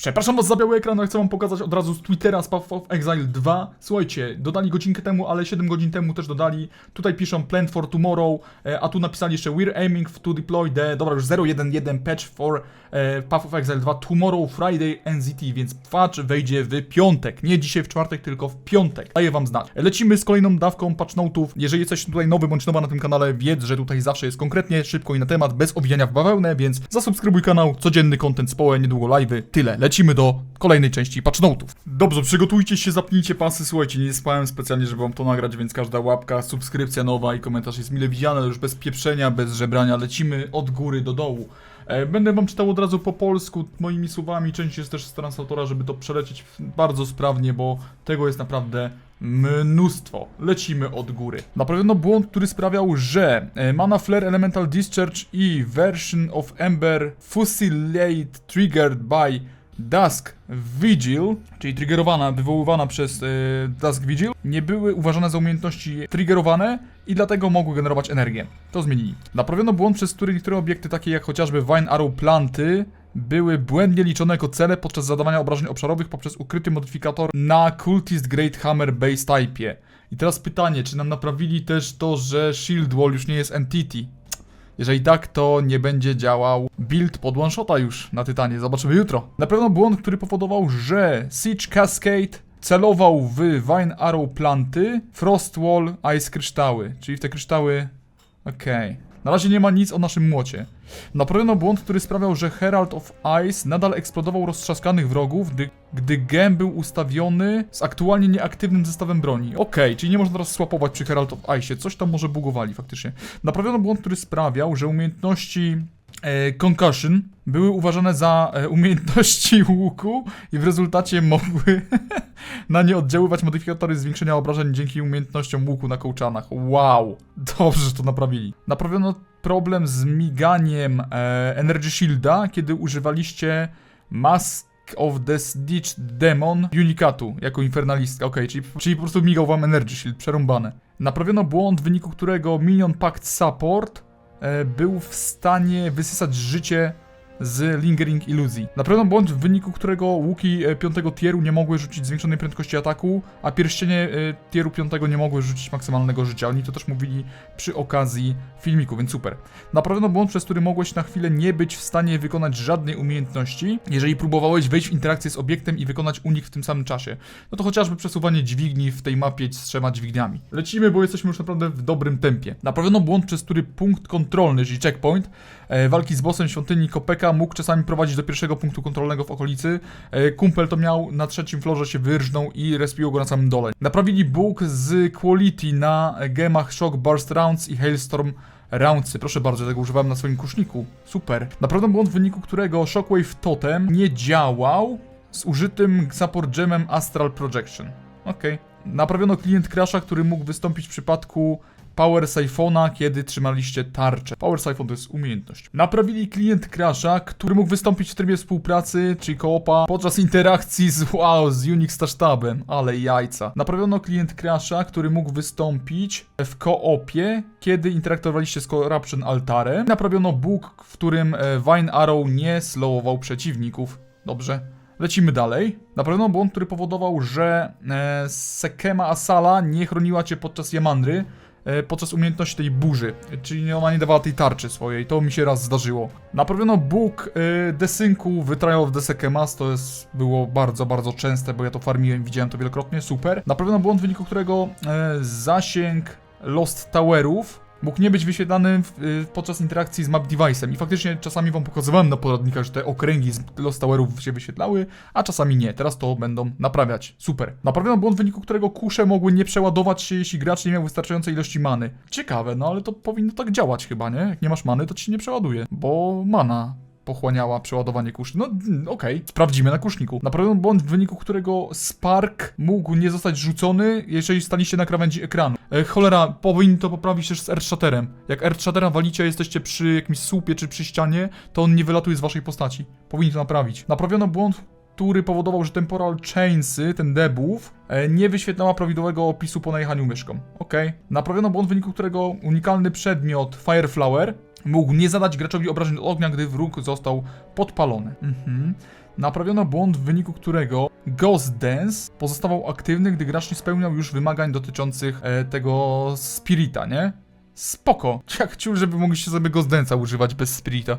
Przepraszam was za biały ekran, ale chcę wam pokazać od razu z Twittera z Path of Exile 2. Słuchajcie, dodali godzinkę temu, ale 7 godzin temu też dodali. Tutaj piszą Plan for Tomorrow, e, a tu napisali jeszcze We're aiming to deploy the, dobra już 0.1.1 patch for e, Path of Exile 2 tomorrow Friday NZT, więc patch wejdzie w piątek. Nie dzisiaj w czwartek, tylko w piątek. Daję wam znać. Lecimy z kolejną dawką patch note'ów. Jeżeli jesteś tutaj nowy bądź nowa na tym kanale, wiedz, że tutaj zawsze jest konkretnie, szybko i na temat, bez owijania w bawełnę, więc zasubskrybuj kanał, codzienny content społe, niedługo live'y, tyle. Lecimy do kolejnej części patch note'ów. Dobrze, przygotujcie się, zapnijcie pasy, słuchajcie, nie spałem specjalnie, żeby wam to nagrać, więc każda łapka, subskrypcja nowa i komentarz jest mile widziana, ale już bez pieprzenia, bez żebrania, lecimy od góry do dołu. E, Będę wam czytał od razu po polsku, moimi słowami, część jest też z translatora, żeby to przelecieć bardzo sprawnie, bo tego jest naprawdę mnóstwo. Lecimy od góry. Naprawiono błąd, który sprawiał, że e, Mana Flare Elemental Discharge i Version of Ember Fusilade Triggered by Dusk Vigil, czyli triggerowana, wywoływana przez e, Dusk Vigil, nie były uważane za umiejętności triggerowane i dlatego mogły generować energię. To zmienili. Naprawiono błąd, przez który niektóre obiekty, takie jak chociażby Vine Arrow Planty, były błędnie liczone jako cele podczas zadawania obrażeń obszarowych poprzez ukryty modyfikator na Cultist Great Hammer Base Type. I teraz pytanie, czy nam naprawili też to, że Shield Wall już nie jest Entity? Jeżeli tak, to nie będzie działał build pod one już na Tytanie. Zobaczymy jutro. Na pewno błąd, który powodował, że Siege Cascade celował w Vine Arrow Planty, Frost Wall, Ice Kryształy. Czyli w te kryształy... Okej. Na razie nie ma nic o naszym młocie. Naprawiono błąd, który sprawiał, że Herald of Ice nadal eksplodował roztrzaskanych wrogów, gdy, gdy gem był ustawiony z aktualnie nieaktywnym zestawem broni. Okej, czyli nie można teraz swapować przy Herald of Ice. Coś tam może bugowali faktycznie. Naprawiono błąd, który sprawiał, że umiejętności e, Concussion były uważane za e, umiejętności łuku i w rezultacie mogły na nie oddziaływać modyfikatory zwiększenia obrażeń dzięki umiejętnościom łuku na kołczanach. Wow! Dobrze, że to naprawili. Naprawiono problem z miganiem e, Energy Shielda, kiedy używaliście Mask of the Stitched Demon Unicatu jako infernalistka. Okej, czyli, czyli po prostu migał wam Energy Shield, przerąbane. Naprawiono błąd, w wyniku którego Minion Pact Support e, był w stanie wysysać życie z Lingering Iluzji. Naprawiono błąd, w wyniku którego łuki 5 tieru nie mogły rzucić zwiększonej prędkości ataku, a pierścienie e, tieru 5 nie mogły rzucić maksymalnego życia. Oni to też mówili przy okazji filmiku, więc super. Naprawiono błąd, przez który mogłeś na chwilę nie być w stanie wykonać żadnej umiejętności, jeżeli próbowałeś wejść w interakcję z obiektem i wykonać unik w tym samym czasie. No to chociażby przesuwanie dźwigni w tej mapie z trzema dźwigniami. Lecimy, bo jesteśmy już naprawdę w dobrym tempie. Naprawiono błąd, przez który punkt kontrolny, czyli checkpoint, e, walki z bossem świątyni Kopeka mógł czasami prowadzić do pierwszego punktu kontrolnego w okolicy. E, kumpel to miał na trzecim florze się wyrżnął i respiło go na samym dole. Naprawili bóg z quality na gemach Shock Burst Rounds i Hailstorm Roundsy. Proszę bardzo, tego używałem na swoim kuszniku. Super. Naprawiono błąd, w wyniku którego Shockwave Totem nie działał z użytym support gemem Astral Projection. Okej. Naprawiono klient Crasha, który mógł wystąpić w przypadku Power Siphona, kiedy trzymaliście tarczę. Power Siphon to jest umiejętność. Naprawili klient Crasha, który mógł wystąpić w trybie współpracy, czyli koopa, podczas interakcji z wow, z Unix Starsztabem. Ale jajca. Naprawiono klient Crasha, który mógł wystąpić w koopie, kiedy interaktowaliście z Corruption Altarem. Naprawiono bug, w którym e, Vine Arrow nie slowował przeciwników. Dobrze. Lecimy dalej. Naprawiono błąd, który powodował, że e, Sekema Asala nie chroniła cię podczas Yamandry, podczas umiejętności tej burzy, czyli ona nie dawała tej tarczy swojej, to mi się raz zdarzyło. Naprawiono bóg e, desynku w Trial of the to jest, było bardzo, bardzo częste, bo ja to farmiłem, widziałem to wielokrotnie, super. Naprawiono błąd, w wyniku którego e, zasięg Lost Towerów mógł nie być wyświetlany w, y, podczas interakcji z map device'em. I faktycznie czasami wam pokazywałem na poradnikach, że te okręgi z Lost Towerów się wyświetlały, a czasami nie. Teraz to będą naprawiać. Super. Naprawiono błąd, w wyniku którego kusze mogły nie przeładować się, jeśli gracz nie miał wystarczającej ilości many. Ciekawe, no ale to powinno tak działać chyba, nie? Jak nie masz many, to ci się nie przeładuje, bo mana pochłaniała przeładowanie kuszy. No mm, okej, sprawdzimy na kuszniku. Naprawiono błąd, w wyniku którego Spark mógł nie zostać rzucony, jeżeli staliście na krawędzi ekranu. E, cholera, powinni to poprawić też z Earthshatterem. Jak Earthshattera walicie, jesteście przy jakimś słupie czy przy ścianie, to on nie wylatuje z waszej postaci. Powinni to naprawić. Naprawiono błąd, który powodował, że Temporal Chainsy, ten debuff, e, nie wyświetlała prawidłowego opisu po najechaniu myszką. Okej. Naprawiono błąd, w wyniku którego unikalny przedmiot Fireflower mógł nie zadać graczowi obrażeń od ognia, gdy wróg został podpalony. Mhm. Naprawiono błąd, w wyniku którego Ghost Dance pozostawał aktywny, gdy gracz nie spełniał już wymagań dotyczących e, tego Spirita, nie? Spoko. Jak ciul, żeby mogliście sobie Ghost Dance'a używać bez Spirita.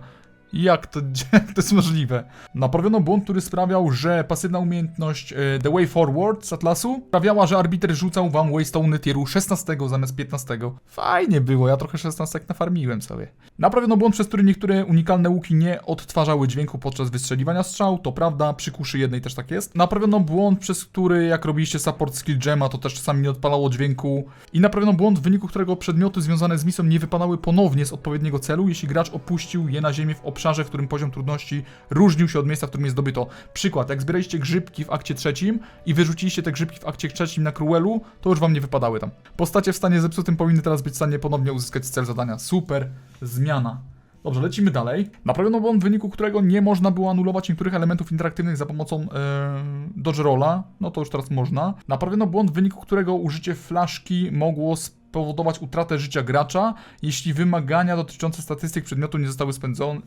Jak to, jak to jest możliwe? Naprawiono błąd, który sprawiał, że pasywna umiejętność e, The Way Forward z Atlasu sprawiała, że arbiter rzucał wam Waystone tieru 16 zamiast 15. Fajnie było, ja trochę 16 nafarmiłem sobie. Naprawiono błąd, przez który niektóre unikalne łuki nie odtwarzały dźwięku podczas wystrzeliwania strzał, to prawda, przy kuszy jednej też tak jest. Naprawiono błąd, przez który jak robiliście support skill gemma, to też czasami nie odpalało dźwięku. I naprawiono błąd, w wyniku którego przedmioty związane z misją nie wypadały ponownie z odpowiedniego celu, jeśli gracz opuścił je na ziemię w obszarze, w którym poziom trudności różnił się od miejsca, w którym je zdobyto. Przykład, jak zbieraliście grzybki w akcie trzecim i wyrzuciliście te grzybki w akcie trzecim na Cruelu, to już wam nie wypadały tam. Postacie w stanie zepsutym powinny teraz być w stanie ponownie uzyskać cel zadania. Super zmiana. Dobrze, lecimy dalej. Naprawiono błąd, w wyniku którego nie można było anulować niektórych elementów interaktywnych za pomocą e, Dodge Rolla. No to już teraz można. Naprawiono błąd, w wyniku którego użycie flaszki mogło spowodować utratę życia gracza, jeśli wymagania dotyczące statystyk przedmiotu nie zostały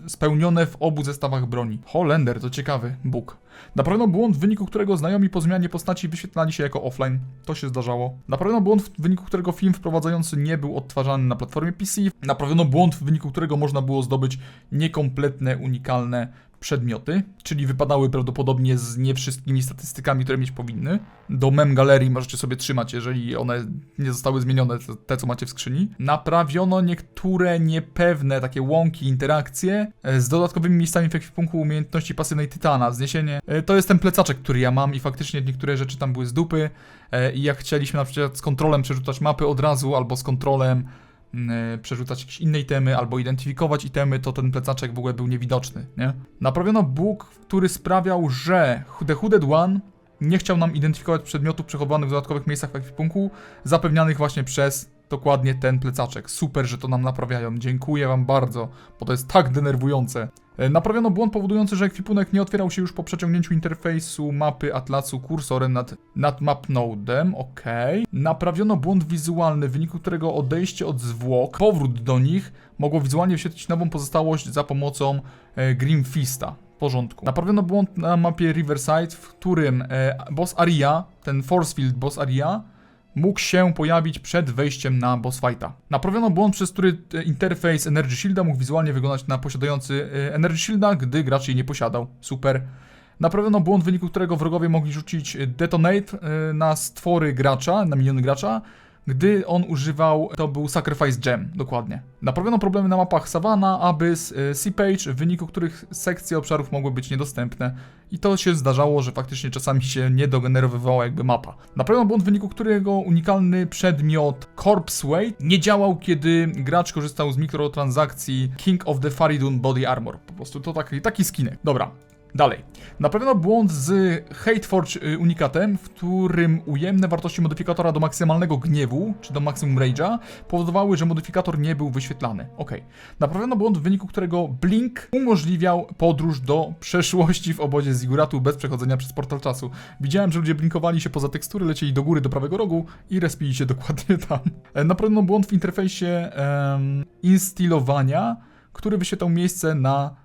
spełnione w obu zestawach broni. Holender, to ciekawy bóg. Naprawiono błąd, w wyniku którego znajomi po zmianie postaci wyświetlali się jako offline. To się zdarzało. Naprawiono błąd, w wyniku którego film wprowadzający nie był odtwarzany na platformie PC. Naprawiono błąd, w wyniku którego można było zdobyć niekompletne, unikalne przedmioty, czyli wypadały prawdopodobnie z nie wszystkimi statystykami, które mieć powinny. Do mem galerii możecie sobie trzymać, jeżeli one nie zostały zmienione, te- co macie w skrzyni. Naprawiono niektóre niepewne takie łąki, interakcje e, z dodatkowymi miejscami w ekwipunku umiejętności pasywnej Tytana. Wzniesienie. E, To jest ten plecaczek, który ja mam i faktycznie niektóre rzeczy tam były z dupy e, i jak chcieliśmy na przykład z kontrolem przerzucać mapy od razu albo z kontrolem przerzucać jakieś inne itemy albo identyfikować itemy, to ten plecaczek w ogóle był niewidoczny, nie? Naprawiono bóg, który sprawiał, że The Hooded One nie chciał nam identyfikować przedmiotów przechowanych w dodatkowych miejscach w ekwipunku, zapewnianych właśnie przez dokładnie ten plecaczek. Super, że to nam naprawiają. Dziękuję wam bardzo, bo to jest tak denerwujące. E, Naprawiono błąd powodujący, że ekwipunek nie otwierał się już po przeciągnięciu interfejsu mapy Atlasu kursorem nad, nad map nodem, ok. Naprawiono błąd wizualny, w wyniku którego odejście od zwłok, powrót do nich mogło wizualnie wyświetlić nową pozostałość za pomocą e, Grim Fista. W porządku. Naprawiono błąd na mapie Riverside, w którym e, boss Aria, ten force field boss Aria, mógł się pojawić przed wejściem na boss fighta. Naprawiono błąd, przez który e, interfejs Energy Shielda mógł wizualnie wyglądać na posiadający e, Energy Shielda, gdy gracz jej nie posiadał. Super. Naprawiono błąd, w wyniku którego wrogowie mogli rzucić e, detonate na stwory gracza, na miniony gracza, gdy on używał, to był Sacrifice Gem, dokładnie. Naprawiono problemy na mapach Savannah, Abyss, e, Sea Page, w wyniku których sekcje obszarów mogły być niedostępne. I to się zdarzało, że faktycznie czasami się nie dogenerowywała jakby mapa. Naprawiono błąd, w wyniku którego unikalny przedmiot Corpse Weight nie działał, kiedy gracz korzystał z mikrotransakcji King of the Faridun Body Armor. Po prostu to taki, taki skinek. Dobra, Dalej. Naprawiono błąd z Hateforge y, unikatem, w którym ujemne wartości modyfikatora do maksymalnego gniewu, czy do maksimum rage'a, powodowały, że modyfikator nie był wyświetlany. Ok. Naprawiono błąd, w wyniku którego Blink umożliwiał podróż do przeszłości w obozie Ziguratu bez przechodzenia przez portal czasu. Widziałem, że ludzie blinkowali się poza tekstury, lecieli do góry, do prawego rogu i respili się dokładnie tam. E, Naprawiono błąd w interfejsie em, instilowania, który wyświetlał miejsce na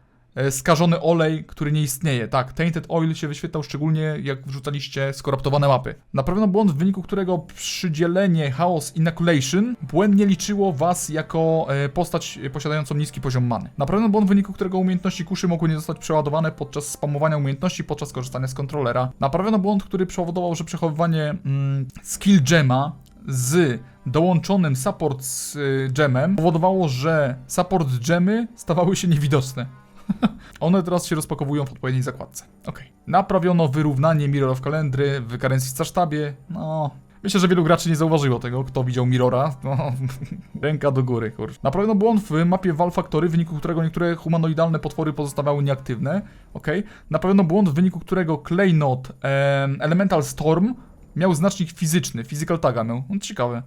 skażony olej, który nie istnieje. Tak, tainted oil się wyświetlał szczególnie jak wrzucaliście skoraptowane mapy. Naprawiono błąd, w wyniku którego przydzielenie Chaos Inoculation błędnie liczyło was jako e, postać posiadającą niski poziom many. Naprawiono błąd, w wyniku którego umiejętności kuszy mogły nie zostać przeładowane podczas spamowania umiejętności podczas korzystania z kontrolera. Naprawiono błąd, który przewodował, że przechowywanie mm, skill gema z dołączonym support z y, gemem powodowało, że support gemy stawały się niewidoczne. One teraz się rozpakowują w odpowiedniej zakładce. Ok. Naprawiono wyrównanie Mirror of Calendry w karencji Starsztabie. No... Myślę, że wielu graczy nie zauważyło tego, kto widział Mirrora. No, ręka do góry, kurczę. Naprawiono błąd w mapie Val Factory, w wyniku którego niektóre humanoidalne potwory pozostawały nieaktywne. Ok. Naprawiono błąd, w wyniku którego Claynot em, Elemental Storm miał znacznik fizyczny, physical taga miał. No, ciekawe.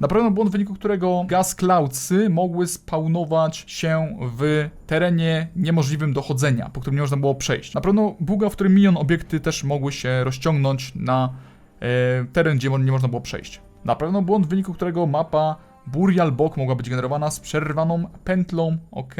Naprawiono błąd, w wyniku którego gas cloudsy mogły spawnować się w terenie niemożliwym do chodzenia, po którym nie można było przejść. Naprawiono buga, w którym milion obiekty też mogły się rozciągnąć na e, teren, gdzie nie można było przejść. Naprawiono błąd, w wyniku którego mapa Burial Bog mogła być generowana z przerwaną pętlą, ok.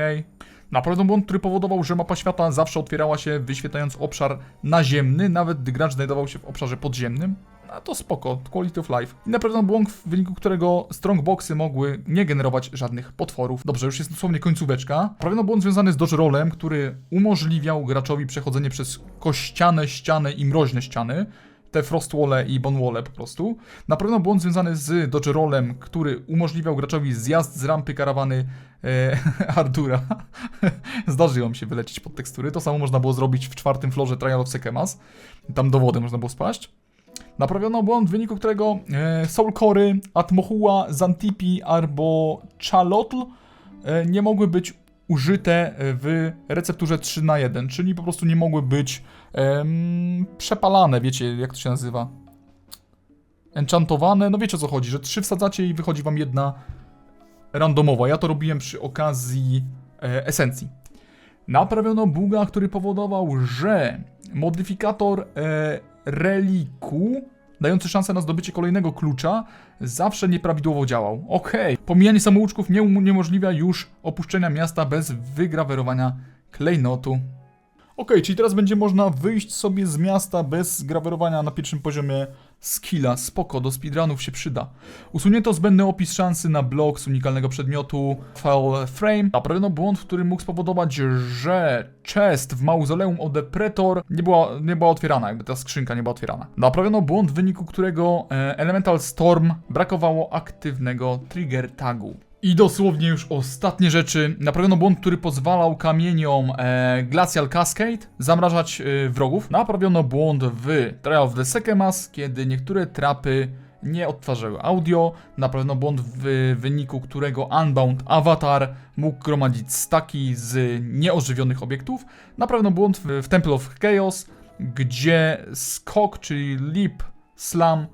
Na pewno błąd, który powodował, że mapa świata zawsze otwierała się wyświetlając obszar naziemny, nawet gdy gracz znajdował się w obszarze podziemnym. A to spoko, quality of life. I na pewno błąd, w wyniku którego strongboxy mogły nie generować żadnych potworów. Dobrze, już jest dosłownie końcóweczka. Na pewno błąd związany z dodge rollem, który umożliwiał graczowi przechodzenie przez kościane ściany i mroźne ściany te frostwole i bonwole po prostu. Na pewno błąd związany z dodge rollem, który umożliwiał graczowi zjazd z rampy karawany e. Zdarzyło mi się wylecieć pod tekstury. To samo można było zrobić w czwartym florze Trial of Sekemas. Tam do wody można było spaść. Naprawiono błąd, w wyniku którego e, Soul Cory, Atmohua, Zantipi albo Chalotl e, nie mogły być użyte w recepturze 3 na 1 czyli po prostu nie mogły być przepalane, wiecie jak to się nazywa? Enchantowane, no wiecie o co chodzi, że trzy wsadzacie i wychodzi wam jedna randomowa. Ja to robiłem przy okazji e, esencji. Naprawiono buga, który powodował, że modyfikator e, reliku, dający szansę na zdobycie kolejnego klucza, zawsze nieprawidłowo działał. Okej. Pomijanie samouczków nie uniemożliwia już opuszczenia miasta bez wygrawerowania klejnotu. Okej, czyli teraz będzie można wyjść sobie z miasta bez grawerowania na pierwszym poziomie skilla. Spoko, do speedrunów się przyda. Usunięto zbędny opis szansy na blok z unikalnego przedmiotu File Frame. Naprawiono błąd, który mógł spowodować, że chest w mauzoleum of the Pretor nie była, nie była otwierana, jakby ta skrzynka nie była otwierana. Naprawiono błąd, w wyniku którego e, Elemental Storm brakowało aktywnego trigger tagu. I dosłownie już ostatnie rzeczy. Naprawiono błąd, który pozwalał kamieniom e, Glacial Cascade zamrażać e, wrogów. Naprawiono błąd w Trial of the Sekemas, kiedy niektóre trapy nie odtwarzały audio. Naprawiono błąd w wyniku którego Unbound Avatar mógł gromadzić staki z nieożywionych obiektów. Naprawiono błąd w, w Temple of Chaos, gdzie skok, czyli leap, slam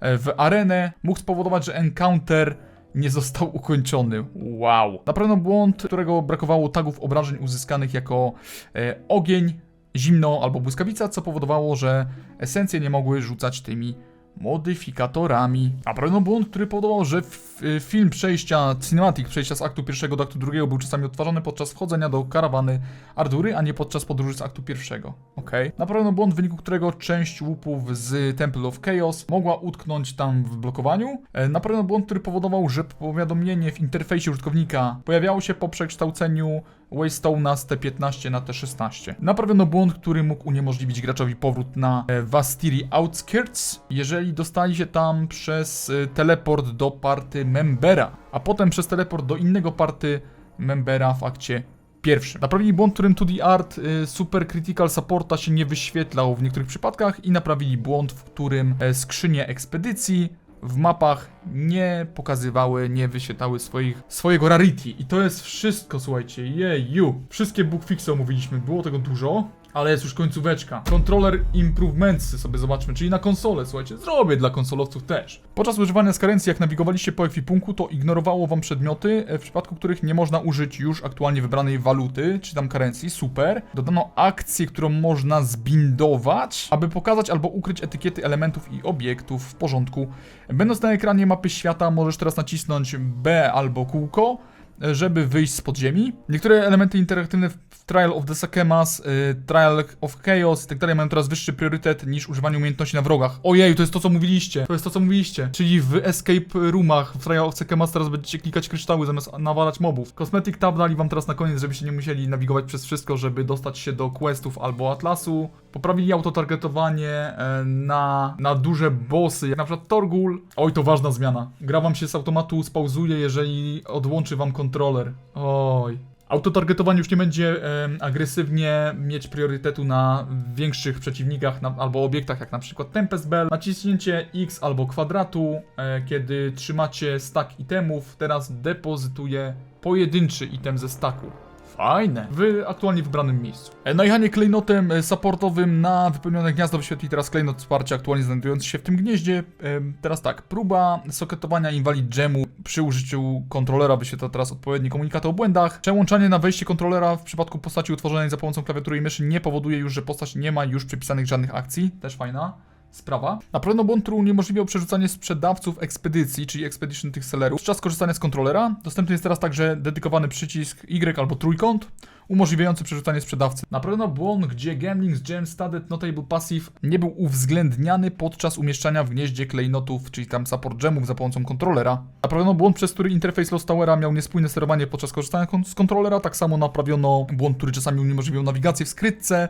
e, w arenę mógł spowodować, że encounter nie został ukończony. Wow. Na pewno błąd, którego brakowało tagów obrażeń uzyskanych jako e, ogień, zimno albo błyskawica, co powodowało, że esencje nie mogły rzucać tymi modyfikatorami. A pewno błąd, który powodował, że y, film przejścia, cinematic przejścia z aktu pierwszego do aktu drugiego był czasami odtwarzany podczas wchodzenia do karawany Ardury, a nie podczas podróży z aktu pierwszego. Okej. Na pewno błąd, w wyniku którego część łupów z Temple of Chaos mogła utknąć tam w blokowaniu. E, Na pewno błąd, który powodował, że powiadomienie w interfejsie użytkownika pojawiało się po przekształceniu Waystone'a z T15 na T16. Naprawiono błąd, który mógł uniemożliwić graczowi powrót na e, Vastiri Outskirts, jeżeli dostali się tam przez e, teleport do party Membera, a potem przez teleport do innego party Membera w akcie pierwszym. Naprawili błąd, którym 2D Art y, Super Critical Supporta się nie wyświetlał w niektórych przypadkach i naprawili błąd, w którym e, skrzynie ekspedycji w mapach nie pokazywały, nie wyświetlały swoich, swojego rarity. I to jest wszystko, słuchajcie, jeju. Wszystkie bugfixy omówiliśmy, było tego dużo. Ale jest już końcóweczka. Controller Improvements sobie zobaczmy, czyli na konsolę, słuchajcie, zrobię dla konsolowców też. Podczas używania skarencji, jak nawigowaliście po ekwipunku, to ignorowało wam przedmioty, e, w przypadku których nie można użyć już aktualnie wybranej waluty, czy tam karencji, super. Dodano akcję, którą można zbindować, aby pokazać albo ukryć etykiety elementów i obiektów w porządku. Będąc na ekranie mapy świata, możesz teraz nacisnąć B albo kółko, żeby wyjść z podziemi. Niektóre elementy interaktywne Trial of the Sakemas, y, Trial of Chaos i tak dalej mają teraz wyższy priorytet niż używanie umiejętności na wrogach. Ojej, to jest to co mówiliście. To jest to co mówiliście. Czyli w Escape Roomach w Trial of Sakemas teraz będziecie klikać kryształy zamiast nawalać mobów. Cosmetic Tab dali wam teraz na koniec, żebyście nie musieli nawigować przez wszystko, żeby dostać się do questów albo atlasu. Poprawili autotargetowanie e, na, na duże bossy, jak na przykład Torgul. Oj, to ważna zmiana. Gra wam się z automatu spauzuje, jeżeli odłączy wam kontroler. Oj. Autotargetowanie już nie będzie agresywnie mieć priorytetu na większych przeciwnikach na, albo obiektach, jak na przykład Tempest Bell. Naciśnięcie X albo kwadratu, e, kiedy trzymacie stack itemów, teraz depozytuje pojedynczy item ze stacku. Fajne. W aktualnie wybranym miejscu. E, Najechanie klejnotem e, supportowym na wypełnione gniazdo wyświetli teraz klejnot wsparcia aktualnie znajdujący się w tym gnieździe. Em, Teraz tak, próba soketowania invalid gemu przy użyciu kontrolera wyświetla teraz odpowiedni komunikat o błędach. Przełączanie na wejście kontrolera w przypadku postaci utworzonej za pomocą klawiatury i myszy nie powoduje już, że postać nie ma już przypisanych żadnych akcji. Też fajna sprawa. Naprawiono błąd, który uniemożliwiał przerzucanie sprzedawców ekspedycji, czyli expedition tych sellerów. Czas korzystania z kontrolera. Dostępny jest teraz także dedykowany przycisk Y albo trójkąt, umożliwiający przerzucanie sprzedawcy. Naprawiono błąd, gdzie Gambling's Gem Studded Notable Passive nie był uwzględniany podczas umieszczania w gnieździe klejnotów, czyli tam support gemów za pomocą kontrolera. Naprawiono błąd, przez który interfejs Lost Towera miał niespójne sterowanie podczas korzystania z kontrolera. Tak samo naprawiono błąd, który czasami uniemożliwiał nawigację w skrytce,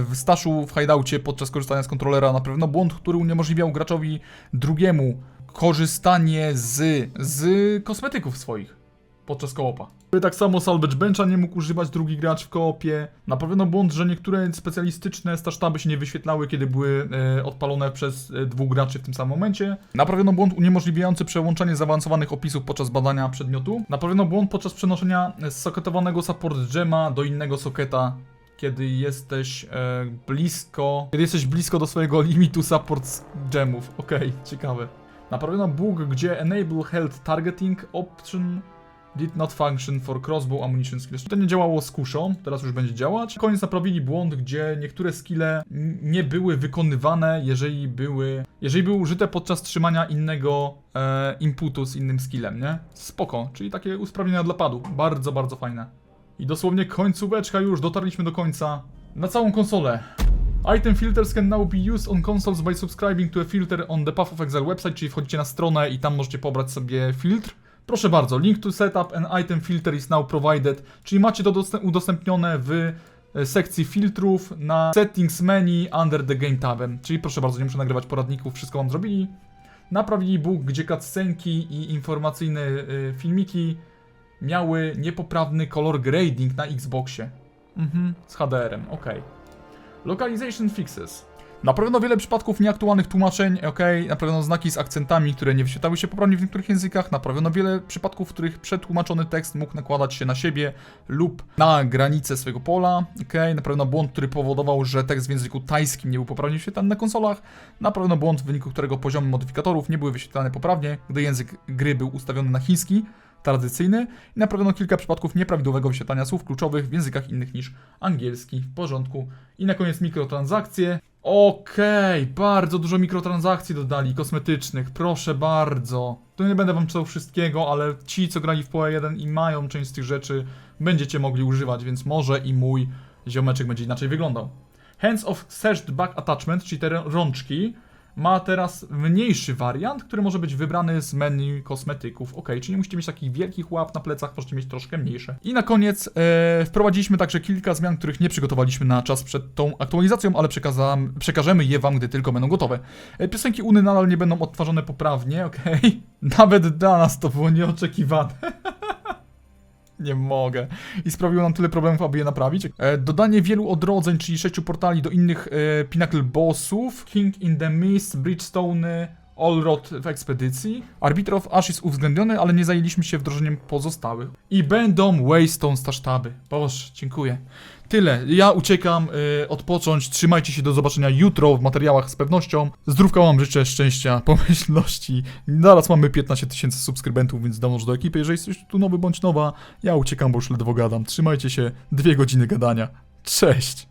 w staszu, w hideoutie podczas korzystania z kontrolera. Naprawiono błąd, który uniemożliwiał graczowi drugiemu korzystanie z, z kosmetyków swoich podczas koopa. Tak samo Salvage Bencha nie mógł używać drugi gracz w koopie. Naprawiono błąd, że niektóre specjalistyczne stasztaby się nie wyświetlały, kiedy były e, odpalone przez e, dwóch graczy w tym samym momencie. Naprawiono błąd uniemożliwiający przełączanie zaawansowanych opisów podczas badania przedmiotu. Naprawiono błąd podczas przenoszenia e, soketowanego support gema do innego soketa kiedy jesteś e, blisko, kiedy jesteś blisko do swojego limitu support gemów. Okej, ciekawe. Naprawiono bug, gdzie enable health targeting option did not function for crossbow ammunition skills. To nie działało z kuszą, teraz już będzie działać. Koniec naprawili błąd, gdzie niektóre skille nie były wykonywane, jeżeli były, jeżeli były użyte podczas trzymania innego e, inputu z innym skillem, nie? Spoko, czyli takie usprawnienia dla padu. Bardzo, bardzo fajne. I dosłownie końcóweczka już, dotarliśmy do końca. Na całą konsolę. Item filters can now be used on consoles by subscribing to a filter on the Path of Exile website, czyli wchodzicie na stronę i tam możecie pobrać sobie filtr. Proszę bardzo, link to setup and item filter is now provided, czyli macie to dostęp- udostępnione w e, sekcji filtrów na settings menu under the game tabem. Czyli proszę bardzo, nie muszę nagrywać poradników, wszystko wam zrobili. Naprawili bug, gdzie cutscenki i informacyjne y, filmiki miały niepoprawny kolor grading na Xboxie. Mhm, z HDR-em, okej. Localization fixes. Naprawiono wiele przypadków nieaktualnych tłumaczeń, ok, naprawiono znaki z akcentami, które nie wyświetlały się poprawnie w niektórych językach, naprawiono wiele przypadków, w których przetłumaczony tekst mógł nakładać się na siebie lub na granicę swojego pola, ok, naprawiono błąd, który powodował, że tekst w języku tajskim nie był poprawnie wyświetlany na konsolach, naprawiono błąd, w wyniku którego poziomy modyfikatorów nie były wyświetlane poprawnie, gdy język gry był ustawiony na chiński, tradycyjny i naprawiono kilka przypadków nieprawidłowego wyświetlania słów kluczowych w językach innych niż angielski. W porządku. I na koniec mikrotransakcje. Okej, bardzo dużo mikrotransakcji dodali, kosmetycznych, proszę bardzo. Tu nie będę wam czytał wszystkiego, ale ci, co grali w PoE 1 i mają część z tych rzeczy, będziecie mogli używać, więc może i mój ziomeczek będzie inaczej wyglądał. Hands of Sashed Back Attachment, czyli te rączki, ma teraz mniejszy wariant, który może być wybrany z menu kosmetyków. Ok, czyli nie musicie mieć takich wielkich łap na plecach, możecie mieć troszkę mniejsze. I na koniec e, wprowadziliśmy także kilka zmian, których nie przygotowaliśmy na czas przed tą aktualizacją, ale przekażemy je wam, gdy tylko będą gotowe. E, piosenki Uny nadal nie będą odtwarzane poprawnie, ok? Nawet dla nas to było nieoczekiwane. Nie mogę. I sprawiło nam tyle problemów, aby je naprawić. E, dodanie wielu odrodzeń, czyli sześciu portali do innych e, Pinnacle Bossów. King in the Mist, Bridgestone, Allrod w ekspedycji. Arbiter of Ash jest uwzględniony, ale nie zajęliśmy się wdrożeniem pozostałych. I będą Waystone stasztaby. Boże, dziękuję. Tyle. Ja uciekam y, odpocząć. Trzymajcie się do zobaczenia jutro w materiałach z pewnością. Zdrówka wam życzę, szczęścia, pomyślności. Zaraz mamy 15 tysięcy subskrybentów, więc dołącz do ekipy. Jeżeli jesteś tu nowy bądź nowa, ja uciekam, bo już ledwo gadam. Trzymajcie się. Dwie godziny gadania. Cześć!